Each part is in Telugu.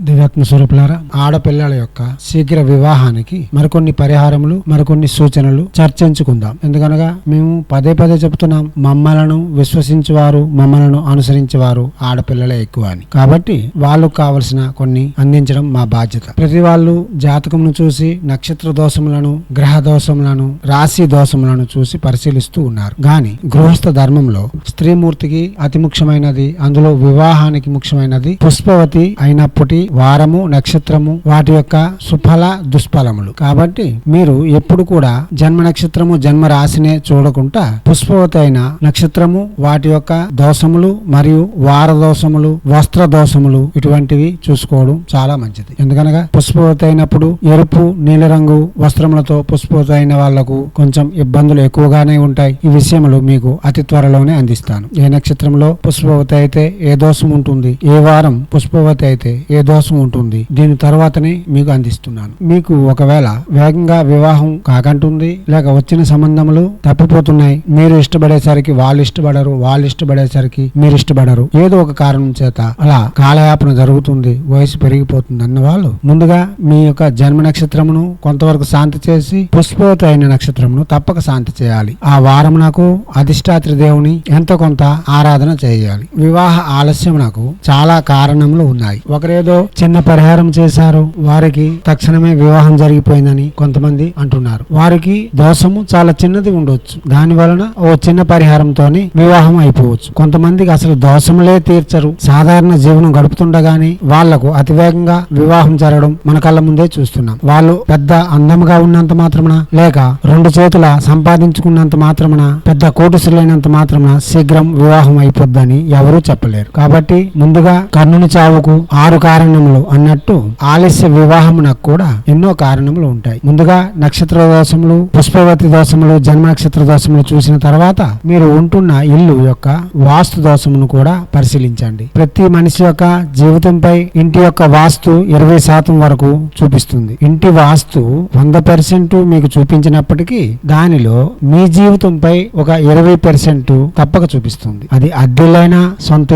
దివ్యాత్మ స్వరూపులారా ఆడపిల్లల యొక్క శీఘ్ర వివాహానికి మరికొన్ని పరిహారములు మరికొన్ని సూచనలు చర్చించుకుందాం. ఎందుకనగా మేము పదే పదే చెప్తున్నాం మమ్మలను విశ్వసించేవారు మమ్మలను అనుసరించేవారు ఆడపిల్లలే ఎక్కువ అని. కాబట్టి వాళ్ళకు కావలసిన కొన్ని అందించడం మా బాధ్యత. ప్రతి వాళ్ళు జాతకమును చూసి నక్షత్ర దోషములను గ్రహ దోషములను రాశి దోషములను చూసి పరిశీలిస్తూ ఉన్నారు. గాని గృహస్థ ధర్మంలో స్త్రీమూర్తికి అతి ముఖ్యమైనది అందులో వివాహానికి ముఖ్యమైనది పుష్పవతి అయినప్పటి వారము నక్షత్రము వాటి యొక్క సుఫల దుష్ఫలములు. కాబట్టి మీరు ఎప్పుడు కూడా జన్మ నక్షత్రము జన్మ రాశినే చూడకుండా పుష్పవతైన నక్షత్రము వాటి యొక్క దోషములు మరియు వార దోషములు వస్త్ర దోషములు ఇటువంటివి చూసుకోవడం చాలా మంచిది. ఎందుకనగా పుష్పవతి అయినప్పుడు ఎరుపు నీలరంగు వస్త్రములతో పుష్పవతి అయిన వాళ్ళకు కొంచెం ఇబ్బందులు ఎక్కువగానే ఉంటాయి. ఈ విషయములు మీకు అతి త్వరలోనే అందిస్తాను. ఏ నక్షత్రంలో పుష్పవతి అయితే ఏ దోషం ఉంటుంది ఏ వారం పుష్పవతి అయితే ఏ దోషం ఉంటుంది. దీని తర్వాతనే మీకు అందిస్తున్నాను. మీకు ఒకవేళ వేగంగా వివాహం కాకంటుంది లేక వచ్చిన సంబంధములు తప్పిపోతున్నాయి మీరు ఇష్టపడేసరికి వాళ్ళు ఇష్టపడరు వాళ్ళు ఇష్టపడేసరికి మీరు ఇష్టపడరు. ఏదో ఒక కారణం చేత అలా కాలయాపన జరుగుతుంది వయసు పెరిగిపోతుంది అన్న వాళ్ళు ముందుగా మీ యొక్క జన్మ నక్షత్రమును కొంతవరకు శాంతి చేసి పుష్పవత అయిన నక్షత్రమును తప్పక శాంతి చేయాలి. ఆ వారం నాకు అధిష్టాత్రి దేవుని ఎంతో కొంత ఆరాధన చేయాలి. వివాహ ఆలస్యం నాకు చాలా కారణములు ఉన్నాయి. ఒకరేదో చిన్న పరిహారం చేశారు. వారికి తక్షణమే వివాహం జరిగిపోయిందని కొంతమంది అంటున్నారు. వారికి దోషము చాలా చిన్నది ఉండొచ్చు. దాని వలన ఓ చిన్న పరిహారంతోనే వివాహం అయిపోవచ్చు. కొంతమందికి అసలు దోషములే తీర్చరు. సాధారణ జీవనం గడుపుతుండగానే వాళ్ళకు అతివేగంగా వివాహం జరగడం మన కళ్ళ ముందే చూస్తున్నాం. వాళ్ళు పెద్ద అందముగా ఉన్నంత మాత్రమున లేక రెండు చేతుల సంపాదించుకున్నంత మాత్రమున పెద్ద కోటుసులైనంత మాత్రమున శీఘ్రం వివాహం అయిపోద్దని ఎవరూ చెప్పలేరు. కాబట్టి ముందుగా కర్ణుని చావుకు ఆరు కారణములు అన్నట్టు ఆలస్య వివాహమునకు కూడా ఎన్నో కారణములు ఉంటాయి. ముందుగా నక్షత్ర దోషములు పుష్పవతి దోషములు జన్మ నక్షత్ర దోషములు చూసిన తర్వాత మీరు ఉంటున్న ఇల్లు యొక్క వాస్తు దోషమును కూడా పరిశీలించండి. ప్రతి మనిషి యొక్క జీవితంపై ఇంటి యొక్క వాస్తు ఇరవై శాతం వరకు చూపిస్తుంది. ఇంటి వాస్తు వంద పర్సెంట్ మీకు చూపించినప్పటికీ దానిలో మీ జీవితంపై ఒక ఇరవై పర్సెంట్ తప్పక చూపిస్తుంది. అది అద్దెలైనా సొంత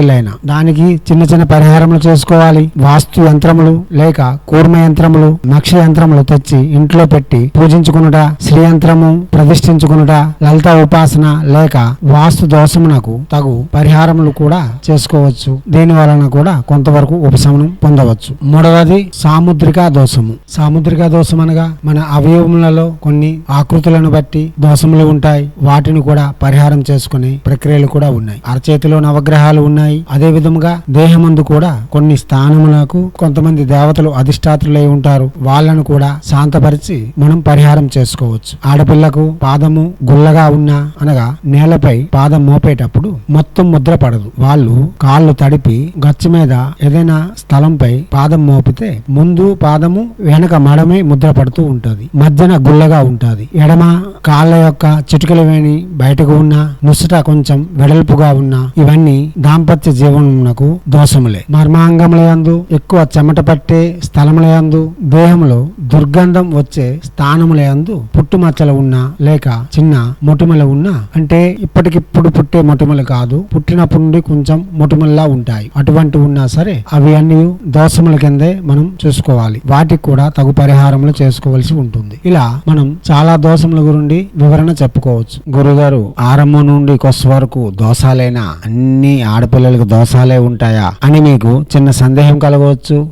దానికి చిన్న చిన్న పరిహారములు చేసుకోవాలి. వాస్తు వాస్తు యంత్రములు లేక కూర్మ యంత్రములు నక్ష యంత్రములు తెచ్చి ఇంట్లో పెట్టి పూజించుకునుట శ్రీ యంత్రము ప్రతిష్ఠించుకునుట లలిత ఉపాసన లేక వాస్తు దోషమునకు తగు పరిహారములు కూడా చేసుకోవచ్చు. దీని వలన కూడా కొంతవరకు ఉపశమనం పొందవచ్చు. మూడవది సాముద్రిక దోషము. సాముద్రిక దోషం అనగా మన అవయవములలో కొన్ని ఆకృతులను బట్టి దోషములు ఉంటాయి. వాటిని కూడా పరిహారం చేసుకునే ప్రక్రియలు కూడా ఉన్నాయి. అరచేతిలో నవగ్రహాలు ఉన్నాయి. అదే విధముగా దేహమందు కూడా కొన్ని స్థానములకు కొంతమంది దేవతలు అధిష్టాతులై ఉంటారు. వాళ్ళను కూడా శాంతపరిచి మనం పరిహారం చేసుకోవచ్చు. ఆడపిల్లకు పాదము గుల్లగా ఉన్నా అనగా నేలపై పాదం మోపేటప్పుడు మొత్తం ముద్ర పడదు. వాళ్ళు కాళ్ళు తడిపి గచ్చు మీద ఏదైనా స్థలంపై పాదం మోపితే ముందు పాదము వెనక మడమే ముద్ర పడుతూ ఉంటుంది. మధ్యన గుల్లగా ఉంటుంది. ఎడమ కాళ్ళ యొక్క చిటుకలు వేణి బయటకు ఉన్న నుసుట కొంచెం వెడల్పుగా ఉన్న ఇవన్నీ దాంపత్య జీవనమునకు దోషములే. మర్మాంగముల యందు ఎక్కువ చెమట పట్టే స్థలముల యందు దేహంలో దుర్గంధం వచ్చే స్థానముల యందు పుట్టుమచ్చలు ఉన్నా లేక చిన్న మొటిమలు ఉన్నా అంటే ఇప్పటికిప్పుడు పుట్టే మొటిమలు కాదు పుట్టినప్పటి నుండి కొంచెం మొటిమల్లా ఉంటాయి. అటువంటి ఉన్నా సరే అవి అన్ని దోషముల కిందే మనం చూసుకోవాలి. వాటికి కూడా తగు పరిహారములు చేసుకోవాల్సి ఉంటుంది. ఇలా మనం చాలా దోషముల గురించి వివరణ చెప్పుకోవచ్చు. గురుగారు ఆరంభం నుండి కొస్ස వరకు దోషాలైనా అన్ని ఆడపిల్లలకు దోషాలే ఉంటాయా? అని మీకు చిన్న సందేహం కలగవచ్చు.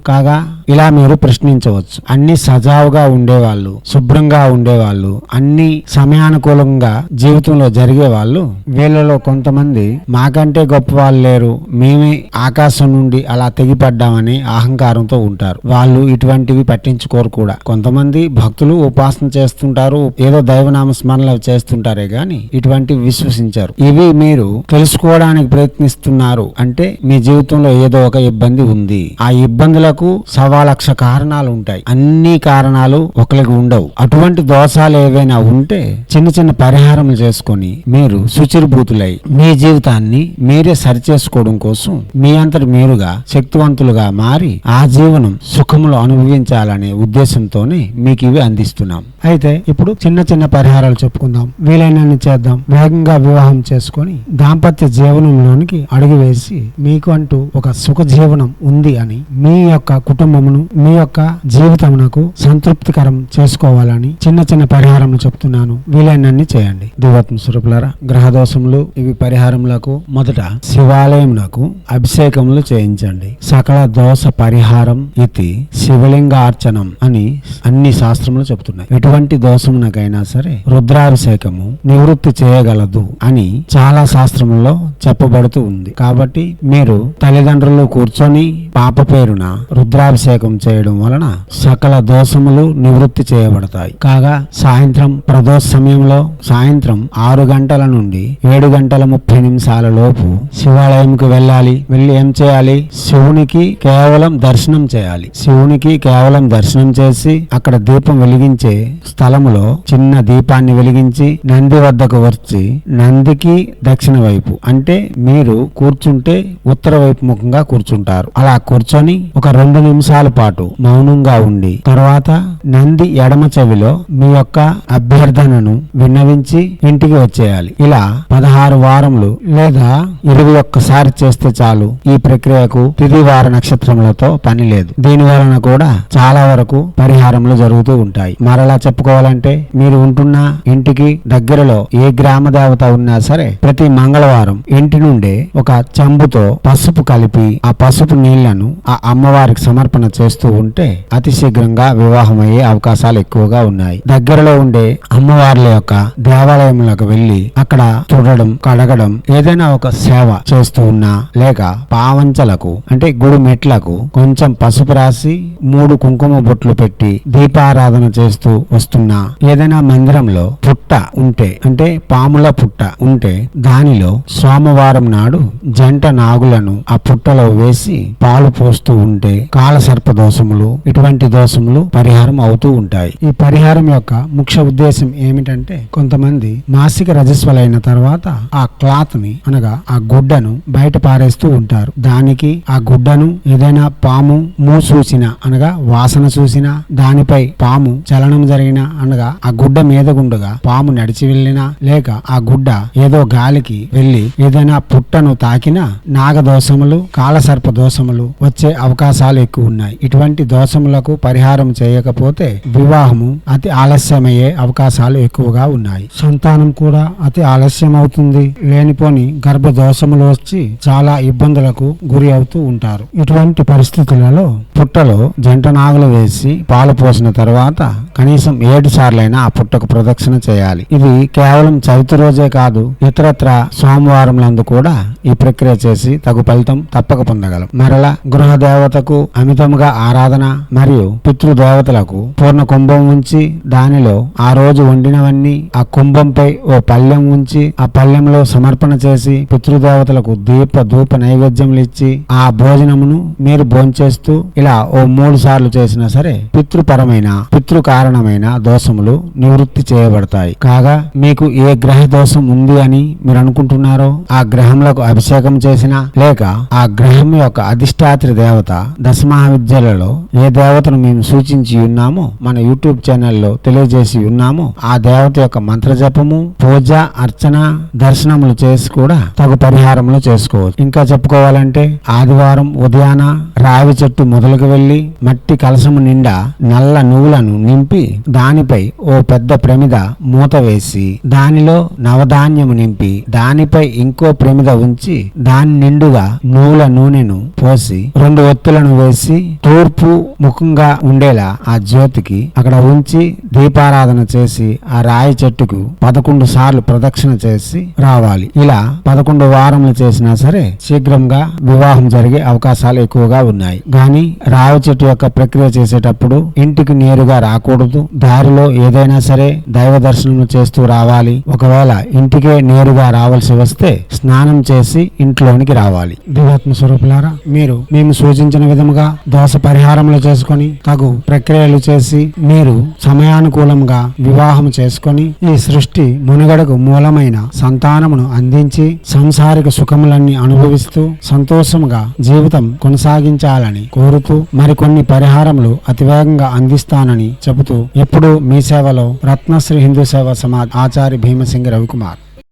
కాగా ఇలా మీరు ప్రశ్నించవచ్చు. అన్ని సజావుగా ఉండేవాళ్ళు శుభ్రంగా ఉండేవాళ్ళు అన్ని సమయానుకూలంగా జీవితంలో జరిగే వాళ్ళు వీళ్ళలో కొంతమంది మాకంటే గొప్ప వాళ్ళు లేరు మేమే ఆకాశం నుండి అలా తెగిపడ్డామని అహంకారంతో ఉంటారు. వాళ్ళు ఇటువంటివి పట్టించుకోరు కూడా. కొంతమంది భక్తులు ఉపాసన చేస్తుంటారు ఏదో దైవనామ స్మరణలు చేస్తుంటారే గాని ఇటువంటివి విశ్వసించారు. ఇవి మీరు తెలుసుకోవడానికి ప్రయత్నిస్తున్నారు అంటే మీ జీవితంలో ఏదో ఒక ఇబ్బంది ఉంది. ఆ ఇబ్బందులకు సవా లక్ష కారణాలు ఉంటాయి. అన్ని కారణాలు ఒకరికి ఉండవు. అటువంటి దోషాలు ఏవైనా ఉంటే చిన్న చిన్న పరిహారం చేసుకొని మీరు శుచిర్భూతులై మీ జీవితాన్ని మీరే సరిచేసుకోవడం కోసం మీ అంతటి మీరుగా శక్తివంతులుగా మారి ఆ జీవనం సుఖములు అనుభవించాలనే ఉద్దేశంతోనే మీకు ఇవి అందిస్తున్నాం. అయితే ఇప్పుడు చిన్న చిన్న పరిహారాలు చెప్పుకుందాం. వీలైనన్ని చేద్దాం. వేగంగా వివాహం చేసుకొని దాంపత్య జీవనంలోనికి అడుగు వేసి మీకు అంటూ ఒక సుఖ జీవనం ఉంది అని మీ యొక్క కుటుంబమును మీ యొక్క జీవితమునకు సంతృప్తికరం చేసుకోవాలని చిన్న చిన్న పరిహారములు చెప్తున్నాను. వీలైనన్ని చేయండి. దివత్మ స్వరూపులారా గ్రహ దోషములు ఇవి పరిహారములకు మొదట శివాలయమునకు అభిషేకములు చేయించండి. సకల దోష పరిహారం ఇది శివలింగార్చనం అని అన్ని శాస్త్రములు చెప్తున్నాయి. ఎటువంటి దోషమునకైనా సరే రుద్రాభిషేకము నివృత్తి చేయగలదు అని చాలా శాస్త్రముల్లో చెప్పబడుతూ ఉంది. కాబట్టి మీరు తల్లిదండ్రులు కూర్చొని పాప పేరున రుద్రాభిషేకం చేయడం వలన సకల దోషములు నివృత్తి చేయబడతాయి. కాగా సాయంత్రం ప్రదోష సమయంలో సాయంత్రం ఆరు గంటల నుండి ఏడు గంటల ముప్పై నిమిషాల లోపు శివాలయంకు వెళ్ళాలి. వెళ్ళి ఏం చేయాలి? శివునికి కేవలం దర్శనం చేయాలి. శివునికి కేవలం దర్శనం చేసి అక్కడ దీపం వెలిగించే స్థలములో చిన్న దీపాన్ని వెలిగించి నంది వద్దకు వచ్చి నందికి దక్షిణ వైపు అంటే మీరు కూర్చుంటే ఉత్తర వైపు ముఖంగా కూర్చుంటారు. అలా కూర్చొని ఒక రెండు నిమిషాల పాటు మౌనంగా ఉండి తర్వాత నంది ఎడమ చెవిలో మీ యొక్క అభ్యర్థనను విన్నవించి ఇంటికి వచ్చేయాలి. ఇలా పదహారు వారములు లేదా ఇరవై ఒక్కసారి చేస్తే చాలు. ఈ ప్రక్రియకు తిది వార నక్షత్రములతో పని లేదు. దీని వలన కూడా చాలా వరకు పరిహారములు జరుగుతూ ఉంటాయి. మరలా చెప్పుకోవాలంటే మీరు ఉంటున్న ఇంటికి దగ్గరలో ఏ గ్రామ దేవత ఉన్నా సరే ప్రతి మంగళవారం ఇంటి నుండే ఒక చెంబుతో పసుపు కలిపి ఆ పసుపు నీళ్ళను ఆ అమ్మవారికి సమర్పణ చేస్తూ ఉంటే అతి శీఘ్రంగా వివాహం అయ్యే అవకాశాలు ఎక్కువగా ఉన్నాయి. దగ్గరలో ఉండే అమ్మవార్ల యొక్క దేవాలయములకు వెళ్ళి అక్కడ చూడడం కడగడం ఏదైనా ఒక సేవ చేస్తూ ఉన్నా లేక పావంచలకు అంటే గుడి మెట్లకు కొంచెం పసుపు రాసి మూడు కుంకుమ బొట్లు పెట్టి దీపారాధన చేస్తూ వస్తున్నా ఏదైనా మందిరంలో పుట్ట ఉంటే అంటే పాముల పుట్ట ఉంటే దానిలో సోమవారం నాడు జంట నాగులను ఆ పుట్టలో వేసి పాలు పోస్తూ ఉంటే కాలసర్ప దోషములు ఇటువంటి దోషములు పరిహారం అవుతూ ఉంటాయి. ఈ పరిహారం యొక్క ముఖ్య ఉద్దేశం ఏమిటంటే కొంతమంది మాసిక రజస్వలైన తర్వాత ఆ క్లాత్ని అనగా ఆ గుడ్డను బయట పారేస్తూ ఉంటారు. దానికి ఆ గుడ్డను ఏదైనా పాము మూ చూసిన అనగా వాసన చూసినా దానిపై పాము చలనం జరిగిన అనగా ఆ గుడ్డ మీద గుండుగా పాము నడిచి వెళ్ళినా లేక ఆ గుడ్డ ఏదో గాలికి వెళ్ళి ఏదైనా పుట్టను తాకినా నాగదోషములు కాలసర్ప దోషములు వచ్చే అవకాశాలు ఎక్కువ ఉన్నాయి. ఇటువంటి దోషములకు పరిహారం చేయకపోతే వివాహము అతి ఆలస్యమయ్యే అవకాశాలు ఎక్కువగా ఉన్నాయి. సంతానం కూడా అతి ఆలస్యం అవుతుంది లేనిపోని గర్భ దోషములు వచ్చి చాలా ఇబ్బందులకు గురి అవుతూ ఉంటారు. ఇటువంటి పరిస్థితులలో పుట్టలో జంట నాగులు వేసి పాలు పోసిన తర్వాత కనీసం ఏడు సార్లైనా ఆ పుట్టకు ప్రదక్షిణ చేయాలి. ఇది కేవలం చవితి రోజే కాదు ఇతరత్ర సోమవారంలందు కూడా ఈ ప్రక్రియ చేసి తగు ఫలితం తప్పక పొందగలం. మరలా గృహ దేవతకు అమితముగా ఆరాధన మరియు పితృదేవతలకు పూర్ణ కుంభం ఉంచి దానిలో ఆ రోజు వండినవన్నీ ఆ కుంభంపై ఓ పళ్ళెం ఉంచి ఆ పళ్ళెంలో సమర్పణ చేసి పితృదేవతలకు దీప ధూప నైవేద్యములు ఇచ్చి ఆ భోజనమును మీరు భోంచేస్తూ ఇలా ఓ మూడు సార్లు చేసినా సరే పితృపరమైన పితృ కారణమైన దోషములు నివృత్తి చేయబడతాయి. కాగా మీకు ఏ గ్రహ దోషం ఉంది అని మీరు అనుకుంటున్నారో ఆ గ్రహములకు అభిషేకం చేసినా లేక ఆ గ్రహం యొక్క అధిష్టాత్రి దేవత దశమహావిద్యలలో ఏ దేవతను మేము సూచించి ఉన్నామో మన యూట్యూబ్ ఛానల్లో తెలియజేసి ఉన్నామో ఆ దేవత యొక్క మంత్ర జపము పూజ అర్చన దర్శనములు చేసి కూడా తగు పరిహారములు చేసుకోవచ్చు. ఇంకా చెప్పుకోవాలంటే ఆదివారం ఉదయాన రావి చెట్టు మొదలుకు వెళ్ళి మట్టి కలసము నిండా నల్ల నువ్వులను నింపి దానిపై ఓ పెద్ద ప్రమిద మూత వేసి దానిలో నవధాన్యము నింపి దానిపై ఇంకో ప్రమిద ఉంచి దాని నిండుగా నువ్వుల నూనెను పోసి రెండు ఒత్తులను వేసి తూర్పు ముఖంగా ఉండేలా ఆ జ్యోతికి అక్కడ ఉంచి దీపారాధన చేసి ఆ రాయి చెట్టుకు పదకొండు సార్లు ప్రదక్షిణ చేసి రావాలి. ఇలా పదకొండు వారములు చేసినా సరే శీఘ్రంగా వివాహం జరిగే అవకాశాలు ఎక్కువగా ఉన్నాయి. గాని రావి చెట్టు యొక్క ప్రక్రియ చేసేటప్పుడు ఇంటికి నేరుగా రాకూడదు. దారిలో ఏదైనా సరే దైవ దర్శనం చేస్తూ రావాలి. ఒకవేళ ఇంటికే నేరుగా రావాల్సి వస్తే స్నానం చేసి ఇంట్లోనికి రావాలి. దివాత్మ స్వరూపులారా మీరు మేము సూచన సూచించిన విధముగా దోష పరిహారములు చేసుకొని తగు ప్రక్రియలు చేసి మీరు సమయానుకూలంగా వివాహం చేసుకొని ఈ సృష్టి మునుగడకు మూలమైన సంతానమును అందించి సంసారిక సుఖములన్నీ అనుభవిస్తూ సంతోషముగా జీవితం కొనసాగించాలని కోరుతూ మరికొన్ని పరిహారములు అతివేగంగా అందిస్తానని చెబుతూ ఎప్పుడూ మీ సేవలో రత్నశ్రీ హిందూ సేవ సమాజ్ ఆచార్య భీమసింగ్ రవికుమార్.